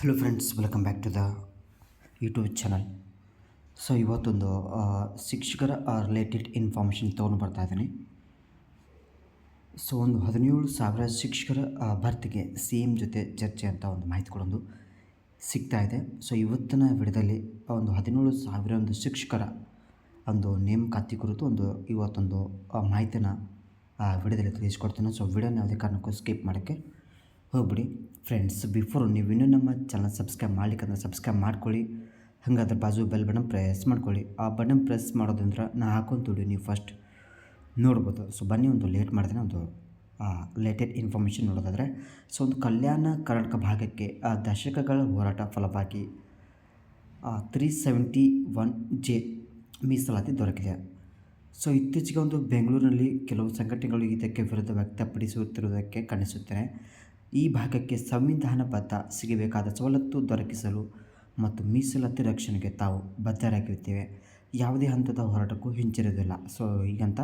Hello friends welcome back to the YouTube channel so ಇವತ್ತೊಂದು ಶಿಕ್ಷಕರ related information ತೊಗೊಂಡು ಬರ್ತಾ ಇದ್ದೀನಿ. ಸೊ ಒಂದು ಹದಿನೇಳು ಸಾವಿರ ಶಿಕ್ಷಕರ ಭರ್ತಿಗೆ ಸಿ ಎಂ ಜೊತೆ ಚರ್ಚೆ ಅಂತ ಒಂದು ಮಾಹಿತಿ ಕೊಡೋದು ಸಿಗ್ತಾ ಇದೆ. ಸೊ ಇವತ್ತಿನ ವಿಡಿಯೋದಲ್ಲಿ ಒಂದು ಹದಿನೇಳು ಸಾವಿರ ಒಂದು ಶಿಕ್ಷಕರ ಒಂದು ನೇಮಕಾತಿ ಕುರಿತು ಒಂದು ಇವತ್ತೊಂದು ಮಾಹಿತಿನ ವಿಡಿಯೋದಲ್ಲಿ ತಿಳಿಸ್ಕೊಡ್ತೀನಿ. ಸೊ ವಿಡಿಯೋನ ಯಾವುದೇ ಕಾರಣಕ್ಕೂ ಸ್ಕಿಪ್ ಮಾಡೋಕ್ಕೆ ಹೋಗ್ಬಿಡಿ. ಫ್ರೆಂಡ್ಸ್ ಬಿಫೋರ್ ನೀವು ಇನ್ನೂ ನಮ್ಮ ಚಾನಲ್ ಸಬ್ಸ್ಕ್ರೈಬ್ ಮಾಡ್ಲಿಕ್ಕಂದ್ರೆ ಸಬ್ಸ್ಕ್ರೈಬ್ ಮಾಡ್ಕೊಳ್ಳಿ. ಹಾಗಾದ್ರೆ ಬಾಜು ಬೆಲ್ ಬಟನ್ ಪ್ರೆಸ್ ಮಾಡ್ಕೊಳ್ಳಿ. ಆ ಬಟನ್ ಪ್ರೆಸ್ ಮಾಡೋದಂದ್ರೆ ನಾ ಹಾಕೊಂತ ವಿಡಿಯೋ ನೀವು ಫಸ್ಟ್ ನೋಡ್ಬೋದು. ಸೊ ಬನ್ನಿ ಒಂದು ಲೇಟ್ ಮಾಡಿದ್ರೆ ಒಂದು ಲೇಟೆಡ್ ಇನ್ಫಾರ್ಮೇಷನ್ ನೋಡೋದಾದರೆ. ಸೊ ಒಂದು ಕಲ್ಯಾಣ ಕರ್ನಾಟಕ ಭಾಗಕ್ಕೆ, ಆ, ದಶಕಗಳ ಹೋರಾಟ ಫಲವಾಗಿ ತ್ರೀ ಸೆವೆಂಟಿ ಒನ್ ಜೆ ಮೀಸಲಾತಿ ದೊರಕಿದೆ. ಸೊ ಇತ್ತೀಚೆಗೆ ಒಂದು ಬೆಂಗಳೂರಿನಲ್ಲಿ ಕೆಲವು ಸಂಘಟನೆಗಳು ಇದಕ್ಕೆ ವಿರುದ್ಧ ವ್ಯಕ್ತಪಡಿಸುತ್ತಿರುವುದಕ್ಕೆ ಕಾಣಿಸುತ್ತೇನೆ ಈ ಭಾಗಕ್ಕೆ ಸಂವಿಧಾನಬದ್ಧ ಸಿಗಬೇಕಾದ ಸವಲತ್ತು ದೊರಕಿಸಲು ಮತ್ತು ಮೀಸಲಾತಿ ರಕ್ಷಣೆಗೆ ತಾವು ಬದ್ಧರಾಗಿರುತ್ತೇವೆ. ಯಾವುದೇ ಹಂತದ ಹೋರಾಟಕ್ಕೂ ಹಿಂಜರಿಯುವುದಿಲ್ಲ ಸೊ ಈಗಂತ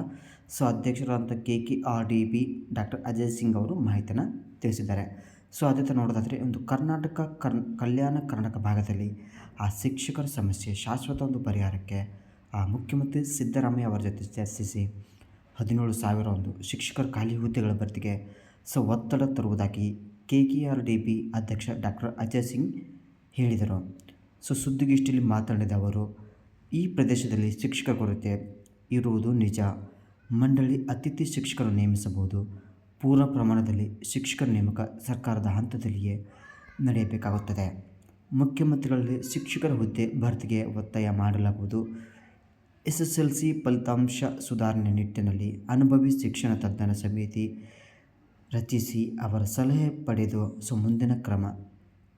ಸೊ ಅಧ್ಯಕ್ಷರಾದಂಥ K K R D B doctor Ajay Singh ಅವರು ಮಾಹಿತಿಯನ್ನು ತಿಳಿಸಿದ್ದಾರೆ. ಸೊ ಅದೇ ಥರ ನೋಡೋದಾದರೆ ಒಂದು ಕರ್ನಾಟಕ ಕರ್, ಕಲ್ಯಾಣ ಕರ್ನಾಟಕ ಭಾಗದಲ್ಲಿ ಆ ಶಿಕ್ಷಕರ ಸಮಸ್ಯೆ ಶಾಶ್ವತ ಒಂದು ಪರಿಹಾರಕ್ಕೆ ಆ ಮುಖ್ಯಮಂತ್ರಿ ಸಿದ್ದರಾಮಯ್ಯ ಅವರ ಜೊತೆ ಚರ್ಚಿಸಿ ಹದಿನೇಳು ಸಾವಿರ ಒಂದು ಶಿಕ್ಷಕರ ಖಾಲಿ ಹುದ್ದೆಗಳ ಭರ್ತಿಗೆ ಸೊ ಒತ್ತಡ ತರುವುದಾಗಿ K K R D P ಅಧ್ಯಕ್ಷ ಡಾಕ್ಟರ್ ಅಜಯ್ ಸಿಂಗ್ ಹೇಳಿದರು. ಸೊ ಸುದ್ದಿಗೋಷ್ಠಿಯಲ್ಲಿ ಮಾತನಾಡಿದ ಅವರು, ಈ ಪ್ರದೇಶದಲ್ಲಿ ಶಿಕ್ಷಕ ಕೊರತೆ ಇರುವುದು ನಿಜ. ಮಂಡಳಿ ಅತಿಥಿ ಶಿಕ್ಷಕರು ನೇಮಿಸಬಹುದು. ಪೂರ್ಣ ಪ್ರಮಾಣದಲ್ಲಿ ಶಿಕ್ಷಕರ ನೇಮಕ ಸರ್ಕಾರದ ಹಂತದಲ್ಲಿಯೇ ನಡೆಯಬೇಕಾಗುತ್ತದೆ. ಮುಖ್ಯಮಂತ್ರಿಗಳಲ್ಲಿ ಶಿಕ್ಷಕರ ಹುದ್ದೆ ಭರ್ತಿಗೆ ಒತ್ತಾಯ ಮಾಡಲಾಗುವುದು. ಎಸ್ ಎಸ್ ಎಲ್ ಸಿ ಫಲಿತಾಂಶ ಸುಧಾರಣೆ ನಿಟ್ಟಿನಲ್ಲಿ ಅನುಭವಿ ಶಿಕ್ಷಣ ತಜ್ಞರ ಸಮಿತಿ ರಚಿಸಿ ಅವರ ಸಲಹೆ ಪಡೆದು ಸೊ ಮುಂದಿನ ಕ್ರಮ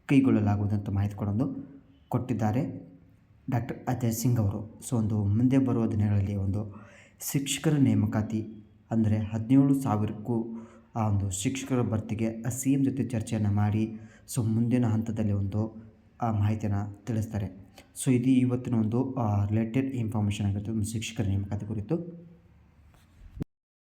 ಕೈಗೊಳ್ಳಲಾಗುವುದಂತ ಮಾಹಿತಿ ಕೊಡೊಂದು ಕೊಟ್ಟಿದ್ದಾರೆ. ಡಾಕ್ಟರ್ ಅಜಯ್ ಸಿಂಗ್ ಅವರು. ಸೊ, ಒಂದು ಮುಂದೆ ಬರುವ ದಿನಗಳಲ್ಲಿ ಒಂದು ಶಿಕ್ಷಕರ ನೇಮಕಾತಿ ಅಂದರೆ ಹದಿನೇಳು ಸಾವಿರಕ್ಕೂ ಆ ಒಂದು ಶಿಕ್ಷಕರ ಭರ್ತಿಗೆ ಸಿ ಎಂ ಜೊತೆ ಚರ್ಚೆಯನ್ನು ಮಾಡಿ ಸೊ, ಮುಂದಿನ ಹಂತದಲ್ಲಿ ಒಂದು, ಆ, ಮಾಹಿತಿಯನ್ನು ತಿಳಿಸ್ತಾರೆ. ಸೊ, ಇದು ಇವತ್ತಿನ ಒಂದು ರಿಲೇಟೆಡ್ ಇನ್ಫಾರ್ಮೇಷನ್ ಆಗಿರುತ್ತೆ, ಒಂದು ಶಿಕ್ಷಕರ ನೇಮಕಾತಿ ಕುರಿತು.